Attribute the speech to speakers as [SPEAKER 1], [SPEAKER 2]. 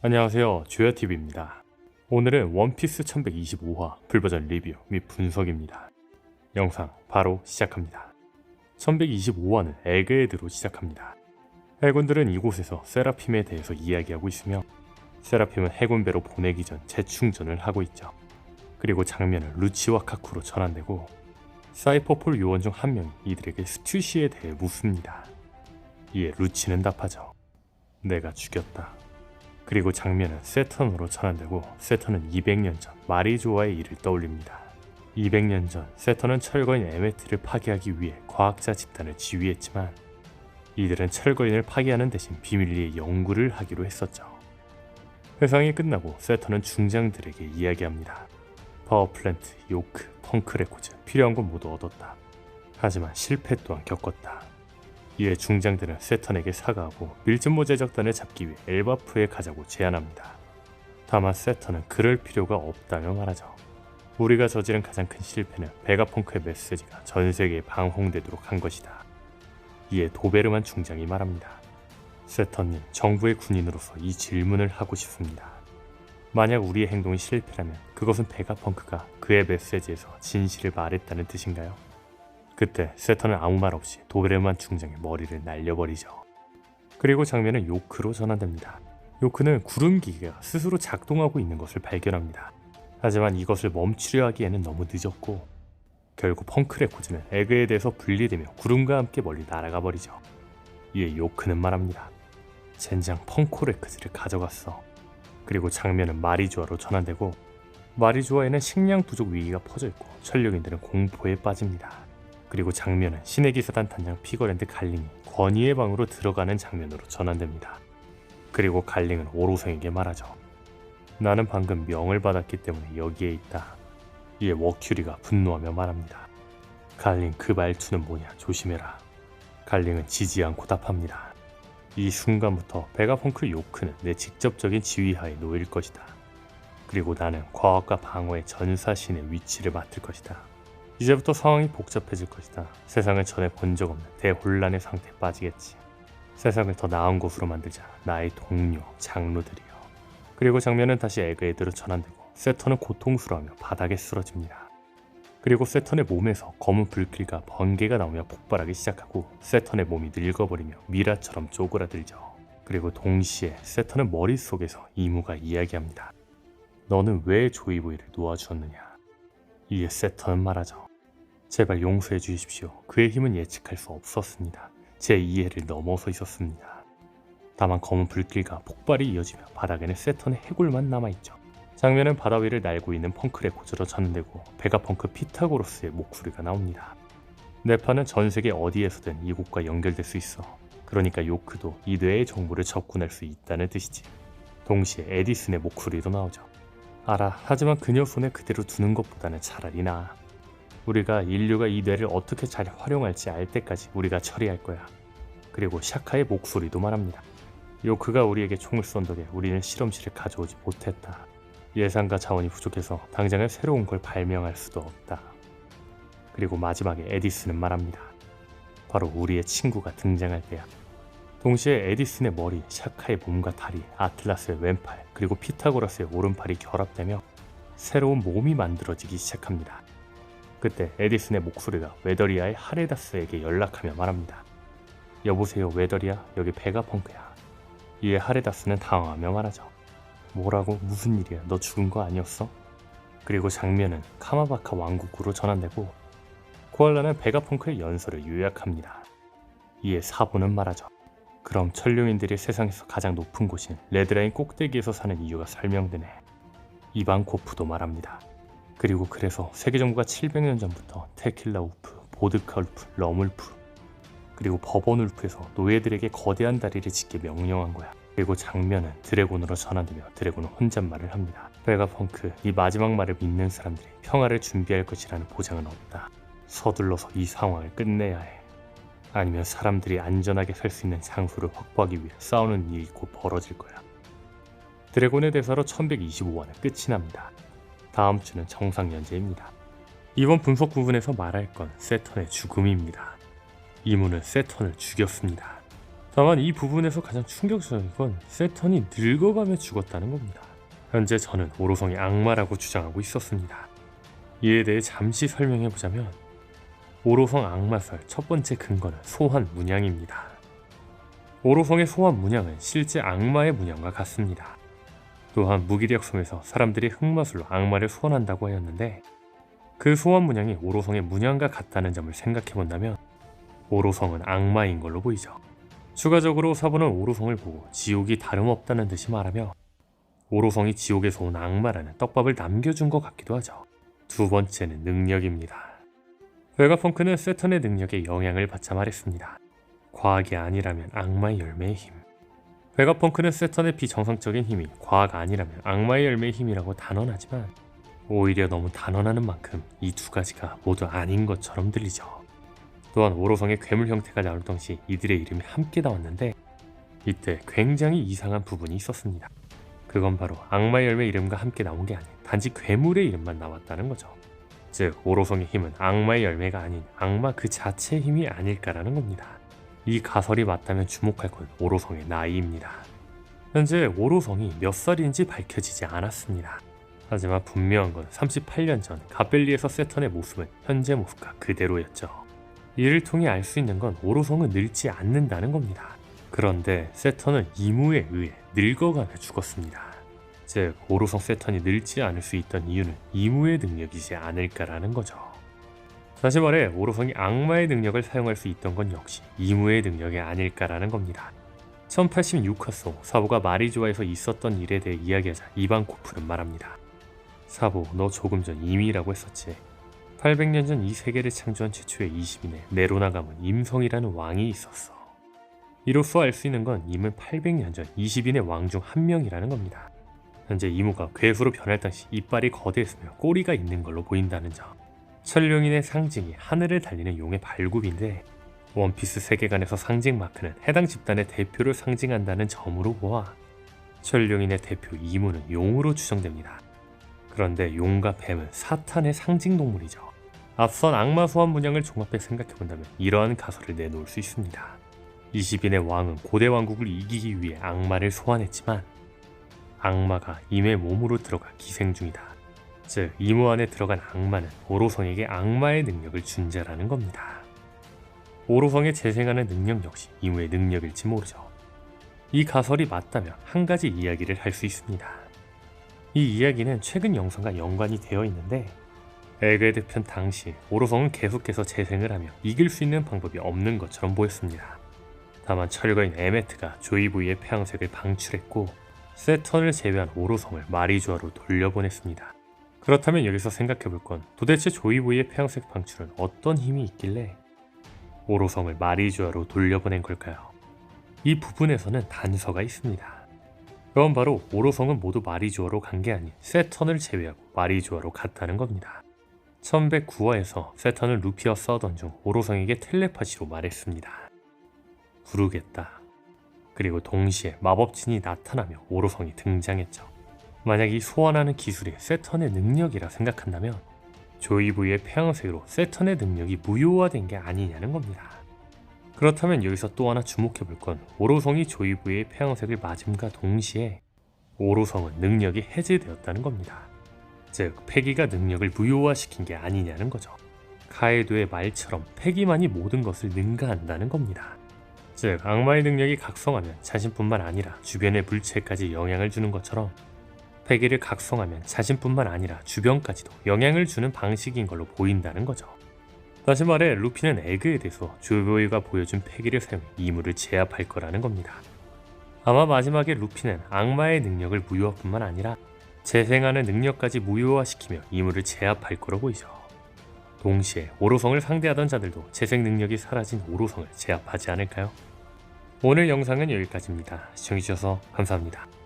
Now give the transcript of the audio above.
[SPEAKER 1] 안녕하세요. 조야TV입니다. 오늘은 원피스 1125화 풀버전 리뷰 및 분석입니다. 영상 바로 시작합니다. 1125화는 에그헤드로 시작합니다. 해군들은 이곳에서 세라핌에 대해서 이야기하고 있으며 세라핌은 해군배로 보내기 전 재충전을 하고 있죠. 그리고 장면은 루치와 카쿠로 전환되고 사이퍼폴 요원 중 한 명이 이들에게 스튜시에 대해 묻습니다. 이에 루치는 답하죠. 내가 죽였다. 그리고 장면은 세턴으로 전환되고 세턴은 200년 전 마리조아의 일을 떠올립니다. 200년 전 세턴은 철거인 에메트를 파괴하기 위해 과학자 집단을 지휘했지만 이들은 철거인을 파괴하는 대신 비밀리에 연구를 하기로 했었죠. 회상이 끝나고 세턴은 중장들에게 이야기합니다. 파워플랜트, 요크, 펑크 레코즈 필요한 건 모두 얻었다. 하지만 실패 또한 겪었다. 이에 중장들은 세턴에게 사과하고 밀짚모 제작단을 잡기 위해 엘바프에 가자고 제안합니다. 다만 세턴은 그럴 필요가 없다며 말하죠. 우리가 저지른 가장 큰 실패는 베가펑크의 메시지가 전 세계에 방홍되도록 한 것이다. 이에 도베르만 중장이 말합니다. 세턴님, 정부의 군인으로서 이 질문을 하고 싶습니다. 만약 우리의 행동이 실패라면 그것은 베가펑크가 그의 메시지에서 진실을 말했다는 뜻인가요? 그때 세턴은 아무 말 없이 도베르만 중장의 머리를 날려버리죠. 그리고 장면은 요크로 전환됩니다. 요크는 구름 기계가 스스로 작동하고 있는 것을 발견합니다. 하지만 이것을 멈추려 하기에는 너무 늦었고 결국 펑크 레코즈는 에그에 대해서 분리되며 구름과 함께 멀리 날아가 버리죠. 이에 요크는 말합니다. 젠장 펑코 레크즈를 가져갔어. 그리고 장면은 마리조아로 전환되고 마리조아에는 식량 부족 위기가 퍼져 있고 천력인들은 공포에 빠집니다. 그리고 장면은 신의 기 사단 단장 피거랜드 갈링이 권위의 방으로 들어가는 장면으로 전환됩니다. 그리고 갈링은 오로성에게 말하죠. 나는 방금 명을 받았기 때문에 여기에 있다. 이에 워큐리가 분노하며 말합니다. 갈링 그 말투는 뭐냐 조심해라. 갈링은 지지 않고 답합니다. 이 순간부터 베가펑크 요크는 내 직접적인 지휘하에 놓일 것이다. 그리고 나는 과학과 방어의 전사신의 위치를 맡을 것이다. 이제부터 상황이 복잡해질 것이다. 세상을 전에 본 적 없는 대혼란의 상태에 빠지겠지. 세상을 더 나은 곳으로 만들자. 나의 동료, 장로들이여. 그리고 장면은 다시 에그헤드로 전환되고 세턴은 고통스러워하며 바닥에 쓰러집니다. 그리고 세턴의 몸에서 검은 불길과 번개가 나오며 폭발하기 시작하고 세턴의 몸이 늙어버리며 미라처럼 쪼그라들죠. 그리고 동시에 세턴의 머릿속에서 이무가 이야기합니다. 너는 왜 조이보이를 놓아주었느냐? 이에 세턴은 말하죠. 제발 용서해 주십시오. 그의 힘은 예측할 수 없었습니다. 제 이해를 넘어서 있었습니다. 다만 검은 불길과 폭발이 이어지며 바닥에는 세턴의 해골만 남아있죠. 장면은 바다 위를 날고 있는 펑크 레코즈로 전환되고 베가펑크 피타고로스의 목소리가 나옵니다. 네파는 전 세계 어디에서든 이곳과 연결될 수 있어. 그러니까 요크도 이 뇌의 정보를 접근할 수 있다는 뜻이지. 동시에 에디슨의 목소리도 나오죠. 알아. 하지만 그녀 손에 그대로 두는 것보다는 차라리 나아. 우리가 인류가 이 뇌를 어떻게 잘 활용할지 알 때까지 우리가 처리할 거야. 그리고 샤카의 목소리도 말합니다. 요크가 우리에게 총을 쏜 덕에 우리는 실험실에 가져오지 못했다. 예산과 자원이 부족해서 당장에 새로운 걸 발명할 수도 없다. 그리고 마지막에 에디슨은 말합니다. 바로 우리의 친구가 등장할 때야. 동시에 에디슨의 머리, 샤카의 몸과 다리, 아틀라스의 왼팔, 그리고 피타고라스의 오른팔이 결합되며 새로운 몸이 만들어지기 시작합니다. 그때 에디슨의 목소리가 웨더리아의 하레다스에게 연락하며 말합니다. 여보세요 웨더리아 여기 베가펑크야. 이에 하레다스는 당황하며 말하죠. 뭐라고 무슨 일이야 너 죽은 거 아니었어? 그리고 장면은 카마바카 왕국으로 전환되고 코알라는 베가펑크의 연설을 요약합니다. 이에 사보는 말하죠. 그럼 천룡인들이 세상에서 가장 높은 곳인 레드라인 꼭대기에서 사는 이유가 설명되네. 이방코프도 말합니다. 그리고 그래서 세계 정부가 700년 전부터 테킬라 우프, 보드카 울프, 럼 울프 그리고 버번 울프에서 노예들에게 거대한 다리를 짓게 명령한 거야. 그리고 장면은 드래곤으로 전환되며 드래곤은 혼잣말을 합니다. 베가펑크, 이 마지막 말을 믿는 사람들이 평화를 준비할 것이라는 보장은 없다. 서둘러서 이 상황을 끝내야 해. 아니면 사람들이 안전하게 살 수 있는 장소를 확보하기 위해 싸우는 일이 곧 벌어질 거야. 드래곤의 대사로 1125화는 끝이 납니다. 다음 주는 정상 연재입니다. 이번 분석 부분에서 말할 건 세턴의 죽음입니다. 이문은 세턴을 죽였습니다. 다만 이 부분에서 가장 충격적인 건 세턴이 늙어가며 죽었다는 겁니다. 현재 저는 오로성이 악마라고 주장하고 있었습니다. 이에 대해 잠시 설명해 보자면 오로성 악마설 첫 번째 근거는 소환 문양입니다. 오로성의 소환 문양은 실제 악마의 문양과 같습니다. 또한 무기력 섬에서 사람들이 흑마술로 악마를 소환한다고 하였는데 그 소환 문양이 오로성의 문양과 같다는 점을 생각해 본다면 오로성은 악마인 걸로 보이죠. 추가적으로 사부는 오로성을 보고 지옥이 다름없다는 듯이 말하며 오로성이 지옥에서 온 악마라는 떡밥을 남겨준 것 같기도 하죠. 두 번째는 능력입니다. 베가펑크는 세턴의 능력에 영향을 받자 말했습니다. 과학이 아니라면 악마의 열매의 힘. 베가펑크는 세턴의 비정상적인 힘이 과학 아니라면 악마의 열매의 힘이라고 단언하지만 오히려 너무 단언하는 만큼 이 두 가지가 모두 아닌 것처럼 들리죠. 또한 오로성의 괴물 형태가 나올 당시 이들의 이름이 함께 나왔는데 이때 굉장히 이상한 부분이 있었습니다. 그건 바로 악마의 열매 이름과 함께 나온 게 아닌 단지 괴물의 이름만 나왔다는 거죠. 즉 오로성의 힘은 악마의 열매가 아닌 악마 그 자체의 힘이 아닐까라는 겁니다. 이 가설이 맞다면 주목할 건 오로성의 나이입니다. 현재 오로성이 몇 살인지 밝혀지지 않았습니다. 하지만 분명한 건 38년 전 가벨리에서 세턴의 모습은 현재 모습과 그대로였죠. 이를 통해 알 수 있는 건 오로성은 늙지 않는다는 겁니다. 그런데 세턴은 이무에 의해 늙어가며 죽었습니다. 즉 오로성 세턴이 늙지 않을 수 있던 이유는 이무의 능력이지 않을까라는 거죠. 다시 말해 오로성이 악마의 능력을 사용할 수 있던 건 역시 이무의 능력이 아닐까라는 겁니다. 1086화소 사보가 마리조아에서 있었던 일에 대해 이야기하자 이방코프는 말합니다. 사보 너 조금 전 임이라고 했었지. 800년 전 이 세계를 창조한 최초의 20인의 네로나 가문 임성이라는 왕이 있었어. 이로써 알 수 있는 건 임은 800년 전 20인의 왕 중 한 명이라는 겁니다. 현재 이무가 괴수로 변할 당시 이빨이 거대했으며 꼬리가 있는 걸로 보인다는 점. 천룡인의 상징이 하늘을 달리는 용의 발굽인데 원피스 세계관에서 상징 마크는 해당 집단의 대표를 상징한다는 점으로 보아 천룡인의 대표 이무는 용으로 추정됩니다. 그런데 용과 뱀은 사탄의 상징 동물이죠. 앞선 악마 소환 문양을 종합해 생각해본다면 이러한 가설을 내놓을 수 있습니다. 20인의 왕은 고대 왕국을 이기기 위해 악마를 소환했지만 악마가 임의 몸으로 들어가 기생 중이다. 즉 이무 안에 들어간 악마는 오로성에게 악마의 능력을 준 자라는 겁니다. 오로성의 재생하는 능력 역시 이무의 능력일지 모르죠. 이 가설이 맞다면 한 가지 이야기를 할 수 있습니다. 이 이야기는 최근 영상과 연관이 되어 있는데 에그헤드 편 당시 오로성은 계속해서 재생을 하며 이길 수 있는 방법이 없는 것처럼 보였습니다. 다만 철거인 에메트가 조이부이의 폐양색을 방출했고 세턴을 제외한 오로성을 마리주아로 돌려보냈습니다. 그렇다면 여기서 생각해볼 건 도대체 조이부이의 폐양색 방출은 어떤 힘이 있길래 오로성을 마리주아로 돌려보낸 걸까요? 이 부분에서는 단서가 있습니다. 그건 바로 오로성은 모두 마리주아로 간 게 아닌 세턴을 제외하고 마리주아로 갔다는 겁니다. 1109화에서 세턴은 루피와 싸우던 중 오로성에게 텔레파시로 말했습니다. 부르겠다. 그리고 동시에 마법진이 나타나며 오로성이 등장했죠. 만약 이 소환하는 기술이 세턴의 능력이라 생각한다면 조이부의 폐양색으로 세턴의 능력이 무효화된 게 아니냐는 겁니다. 그렇다면 여기서 또 하나 주목해 볼 건 오로성이 조이부의 폐양색을 맞음과 동시에 오로성은 능력이 해제되었다는 겁니다. 즉 패기가 능력을 무효화시킨 게 아니냐는 거죠. 카에도의 말처럼 패기만이 모든 것을 능가한다는 겁니다. 즉 악마의 능력이 각성하면 자신뿐만 아니라 주변의 물체까지 영향을 주는 것처럼 패기를 각성하면 자신뿐만 아니라 주변까지도 영향을 주는 방식인 걸로 보인다는 거죠. 다시 말해 루피는 에그에 대해서 조보이가 보여준 패기를 사용해 이물을 제압할 거라는 겁니다. 아마 마지막에 루피는 악마의 능력을 무효화뿐만 아니라 재생하는 능력까지 무효화시키며 이물을 제압할 거로 보이죠. 동시에 오로성을 상대하던 자들도 재생 능력이 사라진 오로성을 제압하지 않을까요? 오늘 영상은 여기까지입니다. 시청해주셔서 감사합니다.